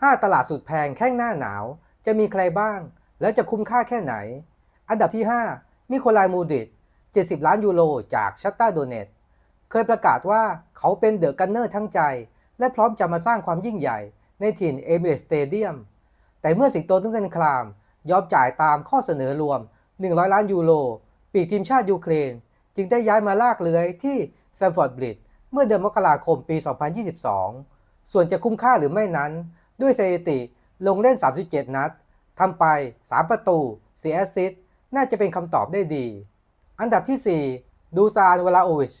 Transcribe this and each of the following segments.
5 ตลาดสุดแพงแข้งหน้าหนาว จะมีใครบ้าง แล้วจะคุ้มค่าแค่ไหน อันดับที่ 5 มิโคลายมูดิต70 ล้านยูโรจากชัตตาโดเนตเคยประกาศว่าเขาเป็นเดอะกันเนอร์ทั้งใจ และพร้อมจะมาสร้างความยิ่งใหญ่ในถิ่นเอมิเรสสเตเดียม แต่เมื่อสิงโตตุ้งเงินคลาม ยอมจ่ายตามข้อเสนอรวม 100 ล้านยูโรปีกทีมชาติยูเครน จึงได้ย้ายมาลากเลื้อยที่แซมฟอร์ดบริดเมื่อเดือนมกราคมปี 2022 ส่วนจะคุ้มค่าหรือไม่นั้น ด้วยสถิติลงเล่น 37 นัดทำไป 3 ประตู4แอสซิสต์น่าจะเป็นคำตอบได้ดี อันดับที่ 4 ดูซานวลาโอวิช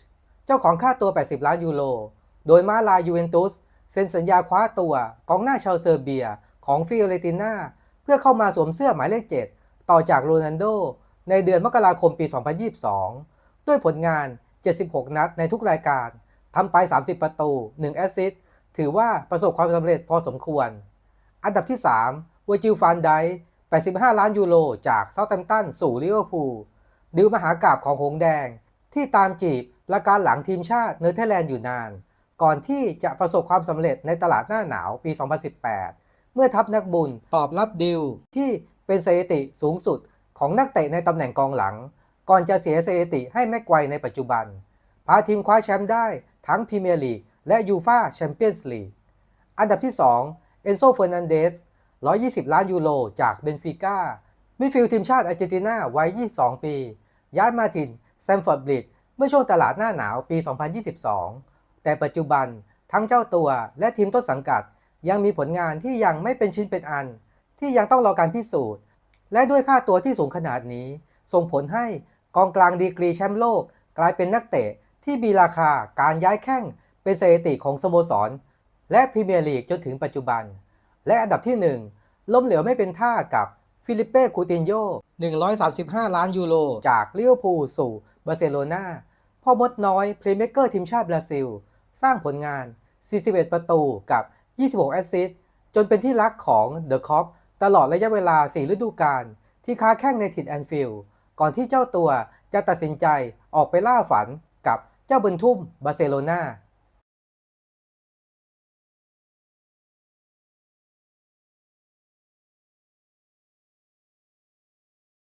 เจ้าของค่าตัว 80 ล้านยูโร โดยมาลายูเวนตุสเซ็นสัญญาคว้าตัวกองหน้าชาวเซอร์เบียของฟิโอเรติน่าเพื่อเข้ามาสวมเสื้อหมายเลข 7 ต่อจากโรนัลโด ในเดือนมกราคมปี 2022 ด้วยผลงาน 76 นัดในทุกรายการทำไป 30 ประตู 1 แอสซิสต์ ถือว่าประสบความสำเร็จพอสมควร อันดับที่3วอร์จิลฟานได85 ล้านยูโรจากเซาท์แฮมป์ตันสู่ลิเวอร์พูลดิวมหากราบของหงแดง ที่ตามจีบประการหลังทีมชาติเนเธอร์แลนด์อยู่นาน ก่อนที่จะประสบความสำเร็จในตลาดหน้าหนาวปี 2018 เมื่อทัพนักบุญตอบรับดิวที่เป็นสถิติสูงสุดของนักเตะในตำแหน่งกองหลัง ก่อนจะเสียสถิติให้แม็กไกวในปัจจุบัน พาทีมคว้าแชมป์ได้ทั้งพรีเมียร์ลีก และยูฟาแชมเปี้ยนส์ลีก อันดับที่ 2 เอนโซเฟอร์นันเดส 120 ล้านยูโรจากเบนฟิก้า มิดฟิลด์ทีมชาติอาร์เจนตินาวัย 22 ปี ย้ายมาถิ่นแซมฟอร์ดบริดเมื่อช่วงตลาดหน้าหนาวปี 2022 แต่ปัจจุบันทั้งเจ้าตัวและทีมต้นสังกัด ยังมีผลงานที่ยังไม่เป็นชิ้นเป็นอัน ที่ยังต้องรอการพิสูจน์ และด้วยค่าตัวที่สูงขนาดนี้ ส่งผลให้กองกลางดีกรีแชมป์โลก กลายเป็นนักเตะที่มีราคาการย้ายแข้ง เป็นสถิติของสโมสร และพรีเมียร์ลีกจนถึงปัจจุบัน และอันดับที่ 1 ล้มเหลวไม่เป็นท่ากับฟิลิปเป้คูตินโย135 ล้านยูโร จากลิเวอร์พูลสู่บาร์เซโลนาพ่อมดน้อยเพลย์เมกเกอร์ทีมชาติบราซิล สร้างผลงาน 41 ประตูกับ 26 แอสซิสต์จนเป็นที่รักของเดอะคอปตลอดระยะเวลา 4 ฤดูกาลที่ค้าแข้งในถิ่นแอนฟิลด์ก่อนที่เจ้าตัวจะตัดสินใจออกไปล่าฝันกับเจ้าบุญทุ่มบาร์เซโลนา